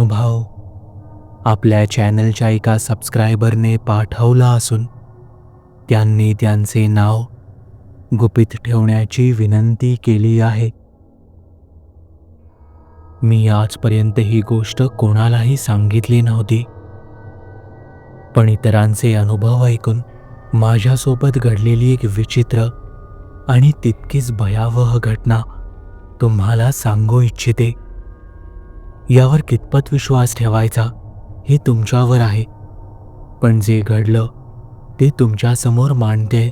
अनुभव आपल्या चॅनलच्या एका सबस्क्रायबरने पाठवला असून त्यांनी त्यांचे नाव गुपित ठेवण्याची विनंती केली आहे. मी आजपर्यंत ही गोष्ट कोणालाही सांगितली नव्हती. पण इतरांचे अनुभव ऐकून माझ्यासोबत घडलेली एक विचित्र आणि तितकीच भयावह घटना तुम्हाला सांगू इच्छिते. यावर कितपत विश्वास ठेवायचा हे तुमच्यावर आहे. पण जे घडलं ते तुमच्यासमोर मांडते.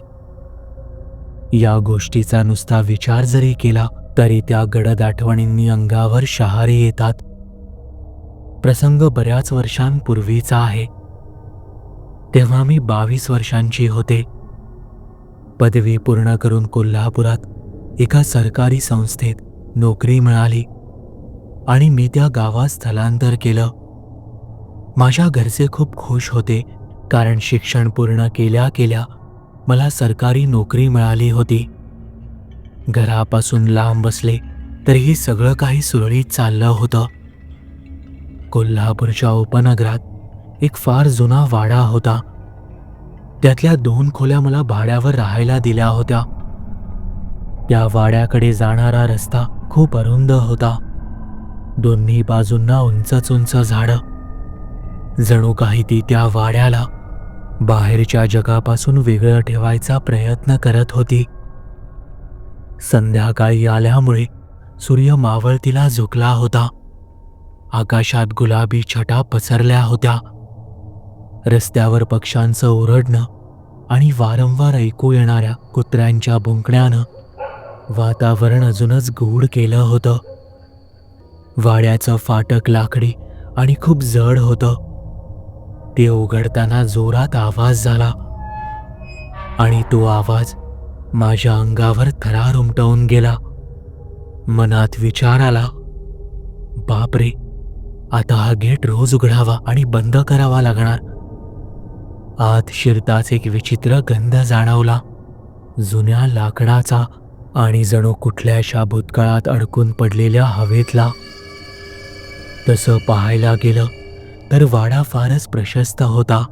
या गोष्टीचा नुसता विचार जरी केला तरी त्या गडद आठवणींनी अंगावर शहारे येतात. प्रसंग बऱ्याच वर्षांपूर्वीचा आहे. तेव्हा मी बावीस वर्षांची होते. पदवी पूर्ण करून कोल्हापुरात एका सरकारी संस्थेत नोकरी मिळाली. आणि मी त्या गावात स्थलांतर केलं. माझ्या घरचे खूप खुश होते कारण शिक्षण पूर्ण केल्या केल्या मला सरकारी नोकरी मिळाली होती. घरापासून लांब बसले तरीही सगळं काही सुरळीत चाललं होतं. कोल्हापूरच्या उपनगरात एक फार जुना वाडा होता. त्यातल्या दोन खोल्या मला भाड्यावर राहायला दिल्या होत्या. त्या वाड्याकडे जाणारा रस्ता खूप अरुंद होता. दोन्ही बाजूंना उंचच उंच झाडं. जणू काही ती त्या वाड्याला बाहेरच्या जगापासून वेगळं ठेवायचा प्रयत्न करत होती. संध्याकाळी आल्यामुळे सूर्य मावळतीला झुकला होता. आकाशात गुलाबी छटा पसरल्या होत्या. रस्त्यावर पक्ष्यांचं ओरडणं आणि वारंवार ऐकू येणाऱ्या कुत्र्यांच्या भुंकण्यानं वातावरण अजूनच गूढ केलं होतं. वाड्याचं फाटक लाकडी आणि खूप जड होतं. ते उघडताना जोरात आवाज झाला. आणि तो आवाज माझ्या अंगावर थरार उमटवून गेला. मनात विचार आला बापरे आता हा गेट रोज उघडावा आणि बंद करावा लागणार. आत शिरताच एक विचित्र गंध जाणवला. जुन्या लाकडाचा आणि जणू कुठल्याशा भूतकाळात अडकून पडलेल्या हवेतला तसं पाहायला गेलं तर वाडा फारच प्रशस्त होता.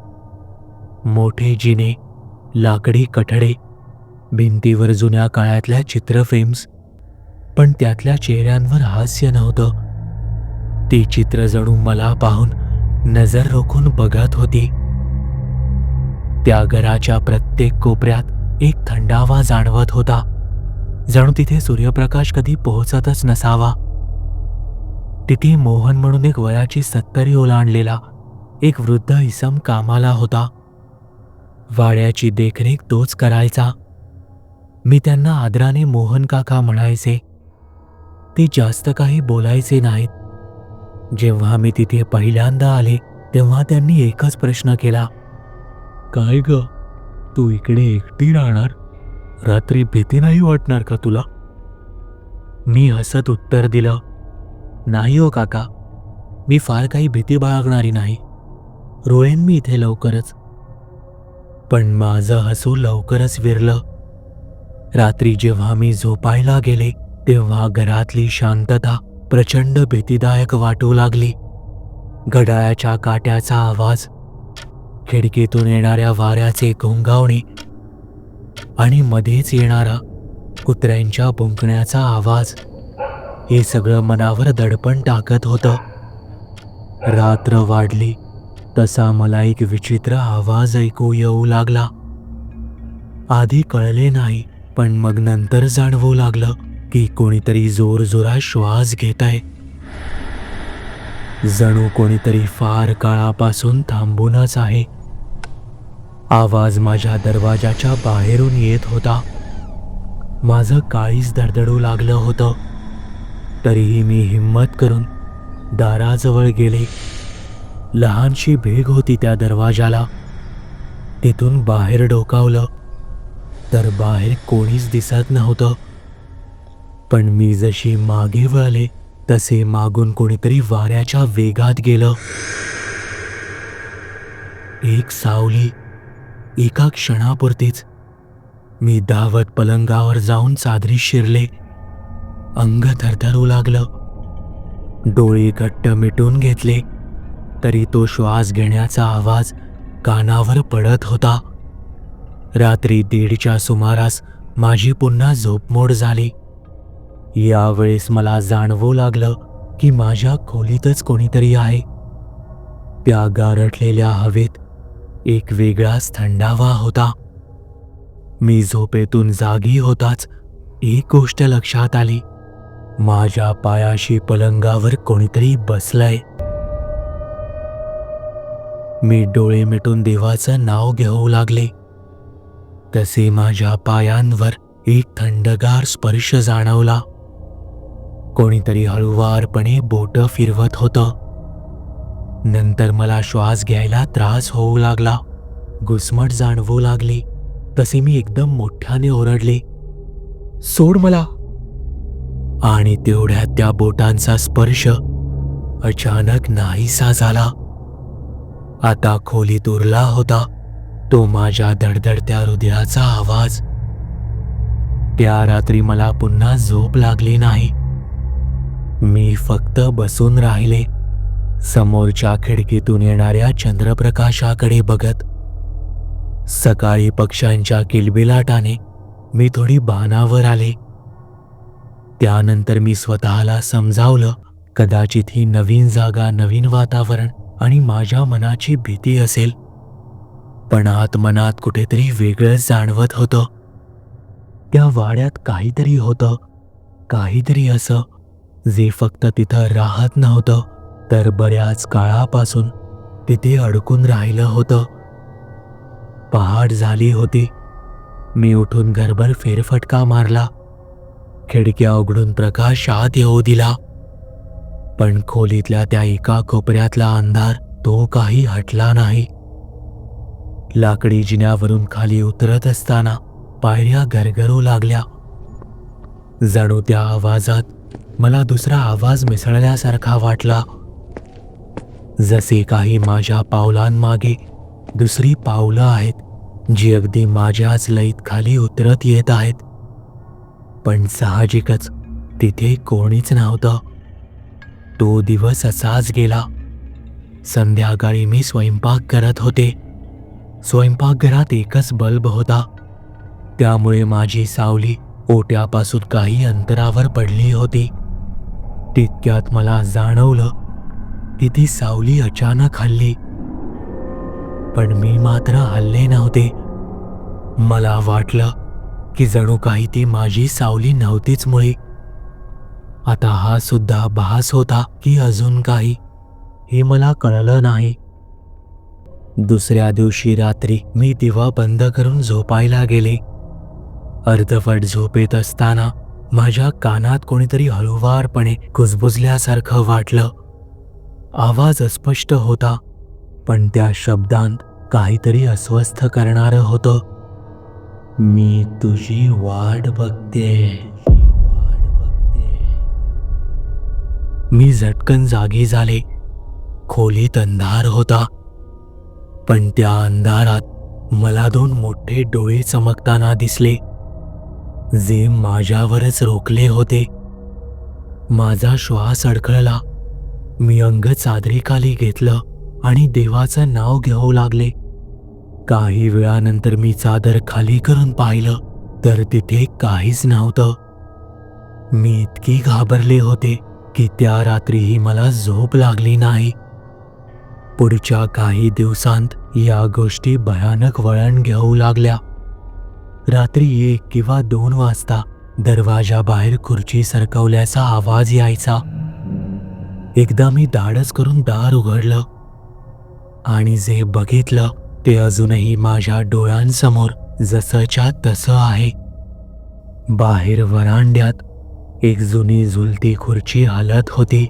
मोठे जिने लाकडी कठडे भिंतीवर जुन्या काळातल्या चित्रफ्रेम्स पण त्यातल्या चेहऱ्यांवर हास्य नव्हतं. ती चित्र जणू मला पाहून नजर रोखून बघत होती. त्या घराच्या प्रत्येक कोपऱ्यात एक थंडावा जाणवत होता. जणू तिथे सूर्यप्रकाश कधी पोहोचतच नसावा. तिथे मोहन म्हणून एक वयाची सत्तरी ओलांडलेला एक वृद्ध इसम कामाला होता. वाड्याची देखरेख तोच करायचा. मी त्यांना आदराने मोहन काका म्हणायचे. ते जास्त काही बोलायचे नाहीत. जेव्हा मी तिथे पहिल्यांदा आले तेव्हा त्यांनी एकच प्रश्न केला. काय ग? तू इकडे एकटी राहणार? रात्री भीती नाही वाटणार का तुला? मी हसत उत्तर दिलं. नाही हो काका. मी फार काही भीती बाळगणारी नाही. रोळेन मी इथे लवकरच. पण माझं हसू लवकरच विरलं. रात्री जेव्हा मी झोपायला गेले तेव्हा घरातली शांतता प्रचंड भीतीदायक वाटू लागली. घड्याळाच्या काट्याचा आवाज खिडकीतून येणाऱ्या वाऱ्याचे घोंगावणे आणि मध्येच येणारा कुत्र्यांच्या भुंकण्याचा आवाज. हे सगळं मनावर दडपण टाकत होतं. रात्र वाढली तसा मला एक विचित्र आवाज ऐकू येऊ लागला. आधी कळले नाही पण मग नंतर जाणवू लागलं की कोणीतरी जोरजोरात श्वास घेत आहे जणू कोणीतरी फार काळापासून थांबूनच आहे. आवाज माझ्या दरवाजाच्या बाहेरून येत होता. माझं काळीच धडधडू लागलं होतं. तरीही मी हिम्मत करून दाराजवळ गेले. लहानशी भेग होती त्या दरवाजाला. तिथून बाहेर डोकावलं. तर बाहेर कोणीच दिसत नव्हतं. पण मी जशी मागे वळले तसे मागून कोणीतरी वाऱ्याच्या वेगात गेलं. एक सावली एका क्षणापुरतीच. मी धावत पलंगावर जाऊन चादरी शिरले. अंग थरथरू लागलं. डोळे घट्ट मिटून घेतले तरी तो श्वास घेण्याचा आवाज कानावर पडत होता. रात्री दीडच्या सुमारास माझी पुन्हा झोपमोड झाली. यावेळेस मला जाणवू लागलं की माझ्या खोलीतच कोणीतरी आहे. त्या गारठलेल्या हवेत एक वेगळाच थंडावा होता. मी झोपेतून जागी होताच एक गोष्ट लक्षात आली. माझ्या पायाशी पलंगावर कोणीतरी बसलाय. मी डोळे मिटून देवाचं नाव घेऊ लागले. तसे माझ्या पायांवर एक थंडगार स्पर्श जाणवला. कोणीतरी हळुवारपणे बोट फिरवत होतं. नंतर मला श्वास घ्यायला त्रास होऊ लागला. घुसमट जाणवू लागली. तसे मी एकदम मोठ्याने ओरडले. सोड मला! आणि तेवढ्यात त्या बोटांचा स्पर्श अचानक नाहीसा झाला. आता खोलीत उरला होता तो माझ्या धडधडत्या हृदयाचा आवाज. त्या रात्री मला पुन्हा झोप लागली नाही. मी फक्त बसून राहिले समोरच्या खिडकीतून येणाऱ्या चंद्रप्रकाशाकडे बघत. सकाळी पक्ष्यांच्या किलबिलाटाने मी थोडी बाणावर आले. त्यानंतर मी स्वतःला समजावलं कदाचित ही नवीन जागा नवीन वातावरण आणि माझ्या मनाची भीती असेल. पण आत मनात कुठेतरी वेगळंच जाणवत होतं. त्या वाड्यात काहीतरी होतं काहीतरी असं जे फक्त तिथं राहत नव्हतं तर बऱ्याच काळापासून तिथे अडकून राहिलं होतं. पहाट झाली होती. मी उठून घरभर फेरफटका मारला. खिडक्या उघडून प्रकाश आत येऊ दिला. पण खोलीतल्या त्या एका कोपऱ्यातला अंधार तो काही हटला नाही. लाकडी जिन्यावरून खाली उतरत असताना पायऱ्या गरगरू लागल्या. जणू त्या आवाजात मला दुसरा आवाज मिसळल्यासारखा वाटला. जसे काही माझ्या पावलांमागे दुसरी पावलं आहेत जी अगदी माझ्याच लईत खाली उतरत येत आहेत. पण साहजिकच तिथे कोणीच नव्हतं. तो दिवस असाच गेला. संध्याकाळी मी स्वयंपाक करत होते. स्वयंपाकघरात एकच बल्ब होता. त्यामुळे माझी सावली ओट्यापासून काही अंतरावर पडली होती. तितक्यात मला जाणवलं की ती सावली अचानक हल्ली. पण मी मात्र हल्ले नव्हते. मला वाटलं की जणू काही ती माझी सावली नव्हतीच मुळे. आता हा सुद्धा भास होता की अजून काही हे मला कळलं नाही. दुसऱ्या दिवशी रात्री मी दिवा बंद करून झोपायला गेले. अर्धवट झोपेत असताना माझ्या कानात कोणीतरी हळुवारपणे कुजबुजल्यासारखं वाटलं. आवाज अस्पष्ट होता पण त्या शब्दांत काहीतरी अस्वस्थ करणारं होतं. मी तुझी वाट बघते. मी झटकन जागी झाले. खोलीत अंधार होता. पण त्या अंधारात मला दोन मोठे डोळे चमकताना दिसले. जे माझ्यावरच रोखले होते. माझा श्वास अडखळला. मी अंग चादरीखाली घेतलं आणि देवाचं नाव घेऊ लागले. काही वेळानंतर मी चादर खाली करून पाहिलं तर तिथे काहीच नव्हतं. मी इतकी घाबरले होते की त्या रात्रीही मला झोप लागली नाही. पुढच्या काही दिवसांत या गोष्टी भयानक वळण घेऊ लागल्या. रात्री एक किंवा दोन वाजता दरवाजाबाहेर खुर्ची सरकवल्याचा आवाज यायचा. एकदा मी धाडस करून दार उघडलं आणि जे बघितलं ते अजूनही माझ्या डोळ्यांसमोर जसंच्या तसं आहे. बाहेर वरांड्यात एक जुनी झुलती खुर्ची हलत होती.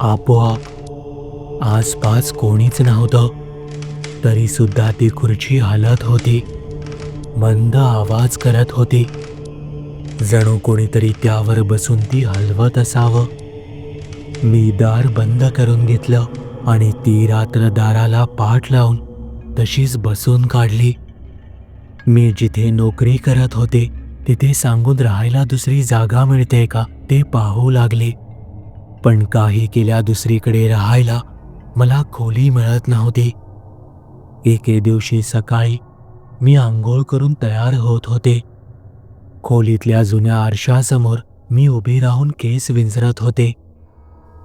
आपोआप आसपास कोणीच नव्हतं. तरी सुद्धा ती खुर्ची हलत होती. मंद आवाज करत होती. जणू कोणीतरी त्यावर बसून ती हलवत असावं. मी दार बंद करून घेतलं आणि ती रात्र दाराला पाठ लावून तशीच बसून काढली. मी जिथे नोकरी करत होते तिथे सांगून राहायला दुसरी जागा मिळते का ते पाहू लागले. पण काही केल्या दुसरीकडे राहायला मला खोली मिळत नव्हती. एके दिवशी सकाळी मी आंघोळ करून तयार होत होते. खोलीतल्या जुन्या आरशासमोर मी उभी राहून केस विंचरत होते.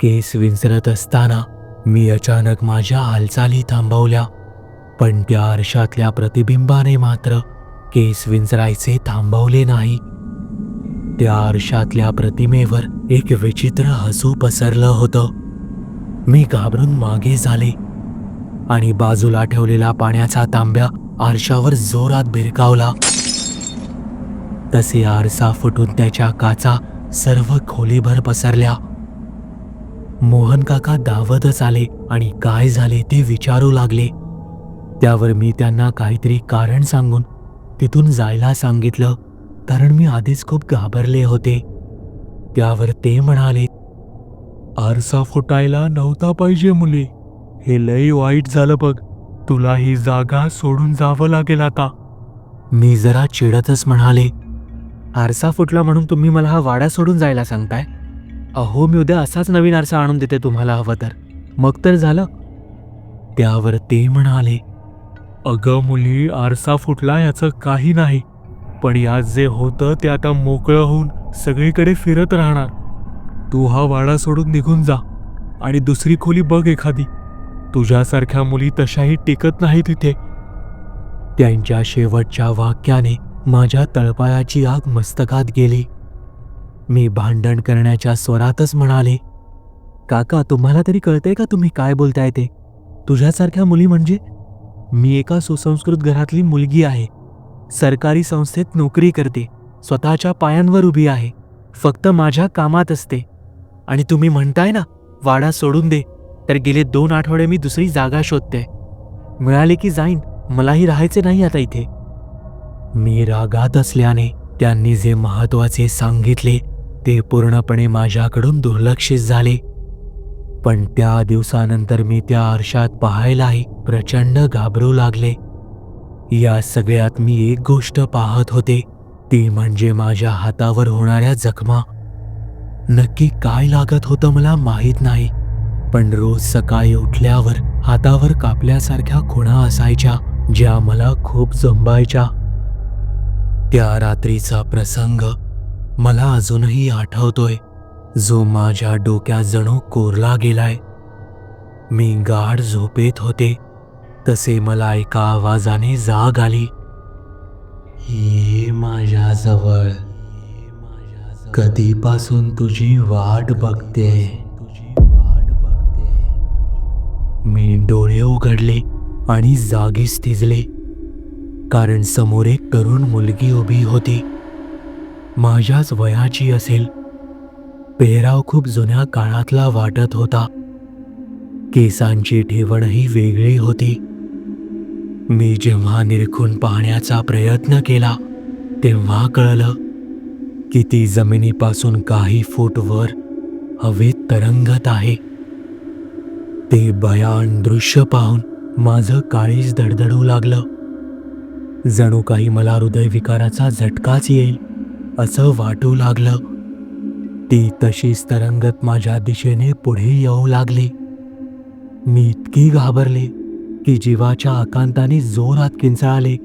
केस विंचरत असताना मी अचानक माझ्या हालचाली थांबवल्या. पण त्या आरशातल्या प्रतिबिंबाने मात्र केस विंचरायचे थांबवले नाही. त्या आरशातल्या प्रतिमेवर एक विचित्र हसू पसरलं होतं. मी घाबरून मागे झाले आणि बाजूला ठेवलेला पाण्याचा तांब्या आरशावर जोरात भिरकावला. तसे आरसा फुटून त्याच्या काचा सर्व खोलीभर पसरल्या. मोहन काका धावतच आले आणि काय झाले ते विचारू लागले. त्यावर मी त्यांना काहीतरी कारण सांगून तिथून जायला सांगितलं कारण मी आधीच खूप घाबरले होते. त्यावर ते म्हणाले आरसा फुटायला नव्हता पाहिजे मुली. हे लई वाईट झालं बघ. तुला ही जागा सोडून जावं लागेल आता. मी जरा चिडतच म्हणाले आरसा फुटला म्हणून तुम्ही मला हा वाडा सोडून जायला सांगताय? अहो मी उद्या असाच नवीन आरसा आणून देते तुम्हाला हवं तर. मग तर झालं. त्यावर ते म्हणाले अगं मुली आरसा फुटला याचं काही नाही. पण यात जे होतं ते आता मोकळं होऊन सगळीकडे फिरत राहणार. तू हा वाडा सोडून निघून जा. आणि दुसरी खोली बघ एखादी. तुझ्यासारख्या मुली तशाही टिकत नाही तिथे त्यांच्या शेवटच्या वाक्याने माझ्या तळपायाची आग मस्तकात गेली. मी भांडण करण्याच्या स्वरातच म्हणाले काका तुम्हाला तरी कळतंय का तुम्ही काय बोलताय ते? तुझ्यासारख्या मुली म्हणजे मी एका सुसंस्कृत घरातली मुलगी आहे. सरकारी संस्थेत नोकरी करते. स्वतःच्या पायांवर उभी आहे. फक्त माझ्या कामात असते. आणि तुम्ही म्हणताय ना वाडा सोडून दे. तर गेले दोन आठवडे मी दुसरी जागा शोधते. मिळाले की जाईन मलाही राहायचे नाही आता इथे. मी रागात असल्याने त्यांनी जे महत्त्वाचे सांगितले ते पूर्णपणे माझ्याकडून दुर्लक्षित झाले. पण त्या दिवसानंतर मी त्या आरशात पाहायलाही प्रचंड घाबरू लागले. या सगळ्यात मी एक गोष्ट पाहत होते ती म्हणजे माझ्या हातावर होणाऱ्या जखमा. नक्की काय लागत होतं मला माहीत नाही पण रोज सकाळी उठल्यावर हातावर कापल्यासारख्या खुणा असायच्या ज्या मला खूप जंबायच्या त्या रात्रीचा प्रसंग मला अजूनही आठवतोय. जो माझ्या डोक्यात जणू कोरला गेलाय. मी गाढ झोपेत होते. तसे मला एका आवाजाने जाग आली. ये माझ्याजवळ. कधीपासून तुझी वाट बघते? मी डोळे उघडले आणि जागीच थिजले कारण समोर एक तरुण मुलगी उभी होती. माझ्याच वयाची असेल. पेहराव खूप जुन्या काळातला वाटत होता. केसांची ठेवणही वेगळी होती. मी जेव्हा निरखून पाहण्याचा प्रयत्न केला तेव्हा कळलं की ती जमिनीपासून काही फूट वर हवेत तरंगत आहे. ते भयान दृश्य पाहून माझं काळीज धडधडू लागलं. जणू काही मला हृदयविकाराचा झटकाच येईल असं वाटू लागलं. ती तशीच तरंगत माझ्या दिशेने पुढे येऊ लागली. मी इतकी घाबरले की जीवाच्या आकांताने जोरात किंचाळले.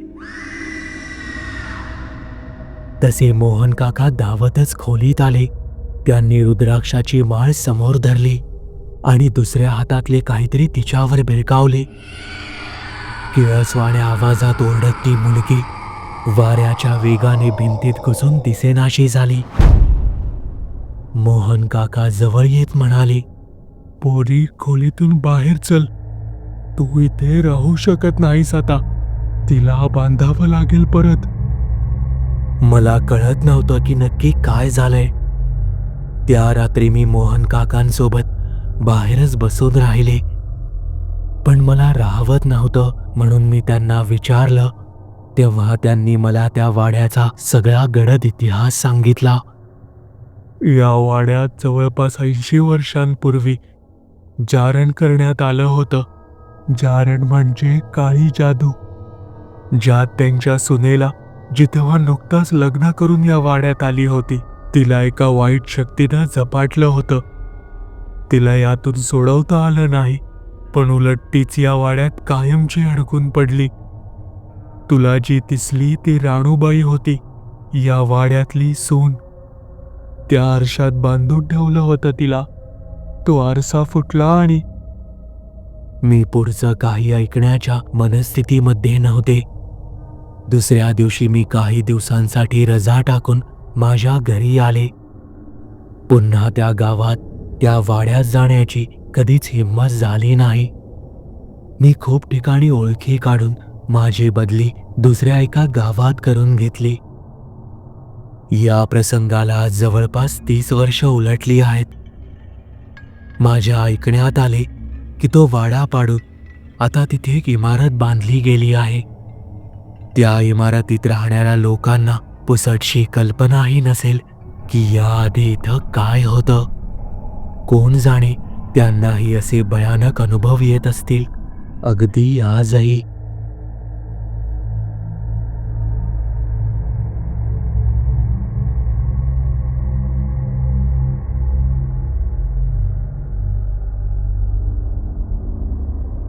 तसे मोहन काका धावतच खोलीत आले. त्यांनी रुद्राक्षाची माळ समोर धरली आणि दुसऱ्या हातातले काहीतरी तिच्यावर भिरकावले किळसवाण्या आवाजात ओरडत ती मुलगी वाऱ्याच्या वेगाने भिंतीत घुसून दिसेनाशी झाली. मोहन काका जवळ येत म्हणाले पोरी खोलीतून बाहेर चल. तू इथे राहू शकत नाहीस आता. तिला बांधावं लागेल परत. मला कळत नव्हतं की नक्की काय झालंय. त्या रात्री मी मोहन काकांसोबत बाहेरच बसून राहिले. पण मला राहवत नव्हतं म्हणून मी त्यांना विचारलं. तेव्हा त्यांनी मला त्या वाड्याचा सगळा गडद इतिहास सांगितला. या वाड्यात जवळपास ऐंशी वर्षांपूर्वी जारण करण्यात आलं होतं. जारण म्हणजे काळी जादू. ज्यात त्यांच्या सुनेला जिथेव्हा नुकताच लग्न करून या वाड्यात आली होती तिला एका वाईट शक्तीनं झपाटलं होतं. तिला यातून सोडवता आलं नाही पण उलट तीच या वाड्यात कायमची अडकून पडली. तुला जी दिसली ती राणूबाई होती या वाड्यातली सून. त्या आरशात बांधून ठेवलं होतं तिला. तो आरसा फुटला आणि मी पुढचं काही ऐकण्याच्या मनस्थितीमध्ये नव्हते. दुसऱ्या दिवशी मी काही दिवसांसाठी रजा टाकून माझ्या घरी आले. पुन्हा त्या गावात त्या वाड्यात जाण्याची कधीच हिंमत झाली नाही. मी खूप ठिकाणी ओळखी काढून माझी बदली दुसऱ्या एका गावात करून घेतली. या प्रसंगाला जवळपास तीस वर्ष उलटली आहेत. माझ्या ऐकण्यात आले की तो वाडा पाडून आता तिथे एक इमारत बांधली गेली आहे. त्या इमारतीत राहणाऱ्या लोकांना पुसटशी कल्पनाही नसेल की याआधी इथं काय होतं. कोण जाणे त्यांनाही असे भयानक अनुभव येत असतील. अगदी आजही